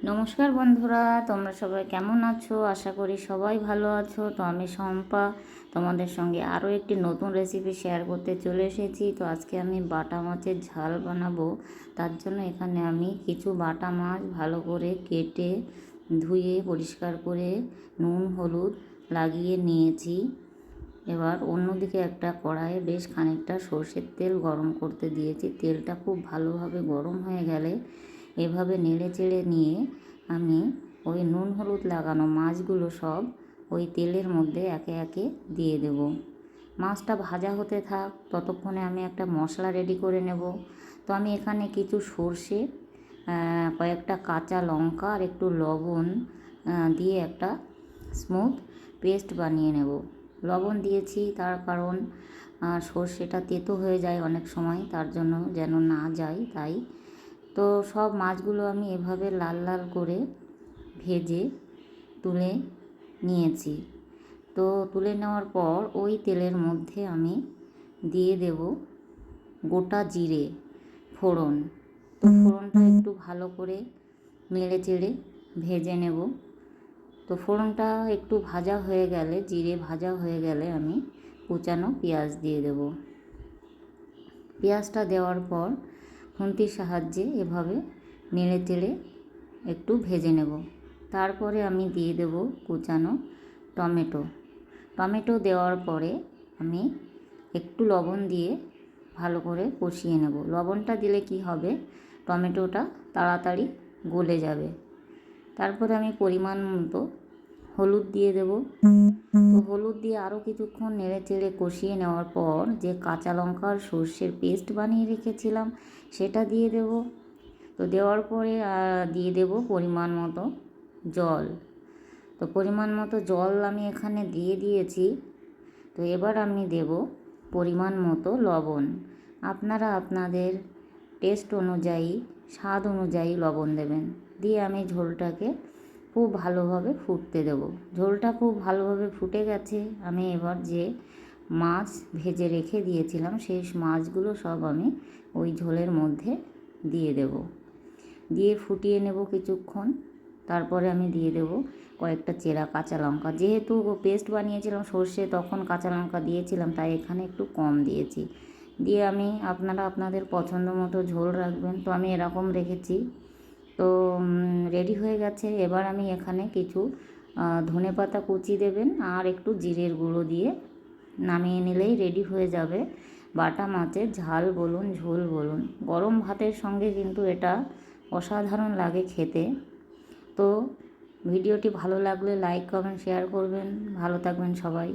নমস্কার বন্ধুরা, তোমরা সবাই কেমন আছো? আশা করি সবাই ভালো আছো। তো আমি শম্পা, তোমাদের সঙ্গে আরও একটি নতুন রেসিপি শেয়ার করতে চলে এসেছি। তো আজকে আমি বাটা মাছের ঝাল বানাবো। তার জন্য এখানে আমি কিছু বাটা মাছ ভালো করে কেটে, ধুয়ে, পরিষ্কার করে নুন, হলুদ লাগিয়ে নিয়েছি। এবার অন্যদিকে একটা কড়াইয়ে বেশ খানিকটা সর্ষের তেল গরম করতে দিয়েছি। তেলটা খুব ভালোভাবে গরম হয়ে গেলে এভাবে নেড়ে চেড়ে নিয়ে আমি ওই নুন হলুদ লাগানো মাছগুলো সব ওই তেলের মধ্যে একে একে দিয়ে দেব। মাছটা ভাজা হতে থাক, ততক্ষণে আমি একটা মশলা রেডি করে নেব। তো আমি এখানে কিছু সর্ষে কয়েকটা কাঁচা লঙ্কা আর একটু লবণ দিয়ে একটা স্মুথ পেস্ট বানিয়ে নেব। লবণ দিয়েছি তার কারণ সর্ষেটা তেতো হয়ে যায় অনেক সময়, তার জন্য যেন না যায়, তাই তো সব মাছগুলো আমি এভাবে লাল লাল করে ভেজে তুলে নিয়েছি। তো তুলে নেওয়ার পর ওই তেলের মধ্যে আমি দিয়ে দেব গোটা জিরে ফোড়ন। তো ফোড়নটা একটু ভালো করে নেড়ে চেড়ে ভেজে নেব। তো ফোড়নটা একটু ভাজা হয়ে গেলে জিরে ভাজা হয়ে গেলে আমি কুচানো পেঁয়াজ দিয়ে দেব। পেঁয়াজটা দেওয়ার পর খুন্তির সাহায্যে এভাবে নেড়ে চেড়ে একটু ভেজে নেব। তারপরে আমি দিয়ে দেব কুচানো টমেটো। টমেটো দেওয়ার পরে আমি একটু লবণ দিয়ে ভালো করে কষিয়ে নেব। লবণটা দিলে কি হবে? টমেটোটা তাড়াতাড়ি গলে যাবে। তারপরে আমি পরিমাণ মতো হলুদ দিয়ে দেব। তো হলুদ দিয়ে আরও কিছুক্ষণ নেড়ে চেড়ে কষিয়ে নেওয়ার পর যে কাঁচা লঙ্কার সর্ষের পেস্ট বানিয়ে রেখেছিলাম সেটা দিয়ে দেব। তো দেওয়ার পরে দিয়ে দেব পরিমাণ মতো জল। তো পরিমাণ মতো জল আমি এখানে দিয়ে দিয়েছি। তো এবার আমি দেব পরিমাণ মতো লবণ। আপনারা আপনাদের টেস্ট অনুযায়ী স্বাদ অনুযায়ী লবণ দেবেন। দিয়ে আমি ঝোলটাকে খুব ভালোভাবে ফুটতে দেব। ঝোলটা খুব ভালোভাবে ফুটে গেছে। আমি এবার যে মাছ ভেজে রেখে দিয়েছিলাম, সেই মাছগুলো সব আমি ওই ঝোলের মধ্যে দিয়ে দেব। দিয়ে ফুটিয়ে নেব কিছুক্ষণ। তারপরে আমি দিয়ে দেব কয়েকটা চেরা কাঁচা লঙ্কা। যেহেতু পেস্ট বানিয়েছিলাম সর্ষে, তখন কাঁচা লঙ্কা দিয়েছিলাম, তাই এখানে একটু কম দিয়েছি। দিয়ে আমি আপনারা, আপনাদের পছন্দ মতো ঝোল রাখবেন। তো আমি এরকম রেখেছি তো রেডি হয়ে গেছে। এবার আমি এখানে কিছু ধনে পাতা কুচি দেবেন আর একটু জিরের গুঁড়ো দিয়ে নামিয়ে নিলেই রেডি হয়ে যাবে। বাটা মাছের ঝাল বলুন, ঝোল বলুন। গরম ভাতের সঙ্গে কিন্তু এটা অসাধারণ লাগে খেতে। তো, ভিডিওটি ভালো লাগলে লাইক কমেন্ট শেয়ার করবেন। ভালো থাকবেন সবাই।